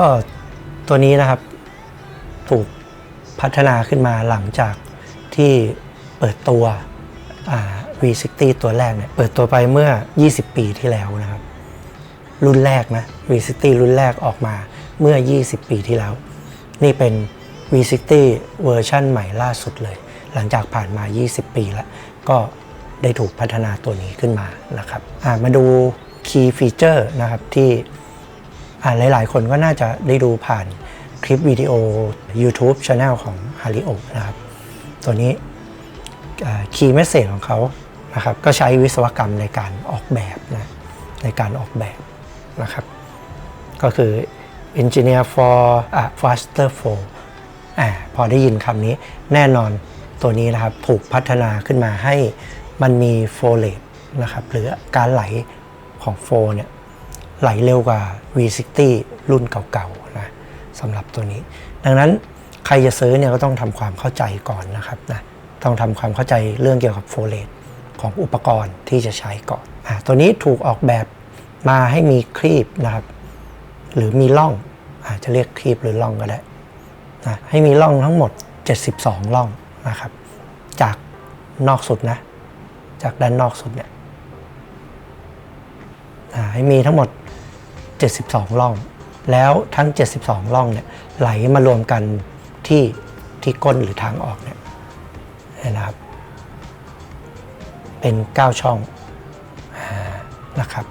ก็ตัวนี้นะครับถูกพัฒนาขึ้นมาหลังจากที่เปิดตัว V60 ตัวแรกเนี่ยเปิดตัวไปเมื่อ 20 ปีที่แล้วนะครับ รุ่นแรกนะ V60 รุ่นแรกออกมาเมื่อ 20 ปีที่แล้ว นี่เป็น V60 เวอร์ชั่นใหม่ล่าสุดเลย หลังจากผ่านมา 20 ปีแล้ว ก็ได้ถูกพัฒนาตัวนี้ขึ้นมานะครับมาดู Key Feature นะครับที่ หลายๆ คนก็น่าจะได้ดูผ่านคลิปวิดีโอ YouTube Channel ของ h a r i o นะครับ ตัวนี้คีย์เมสเซจของเขานะครับก็ใช้วิศวกรรมในการออกแบบนะในการออกแบบนะครับ ก็คือ Engineer for a faster flow อ่าพอได้ยินคำนี้แน่นอนตัวนี้นะครับถูกพัฒนาขึ้นมาให้มันมี flow rate นะครับหรือการไหลของ flow เนี่ย ไหลเร็วกว่า V60 รุ่นเก่าๆนะสำหรับตัวนี้ ดังนั้นใครจะซื้อเนี่ยก็ต้องทำความเข้าใจก่อนนะครับนะต้องทำความเข้าใจเรื่องเกี่ยวกับโฟเลตของอุปกรณ์ที่จะใช้ก่อนอะตัวนี้ถูกออกแบบมาให้มีครีบนะครับ หรือมีร่องอาจจะเรียกครีบหรือร่องก็ได้นะให้มีร่องทั้งหมด 72ร่องนะครับ จากนอกสุดนะ จากด้านนอกสุดเนี่ยอ่าให้มีทั้งหมด 72 ร่อง แล้วทั้ง 72 ร่องเนี่ยไหลมารวมกันที่ที่ก้นหรือทางออกเนี่ยนะครับ เป็น 9 ช่องนะครับ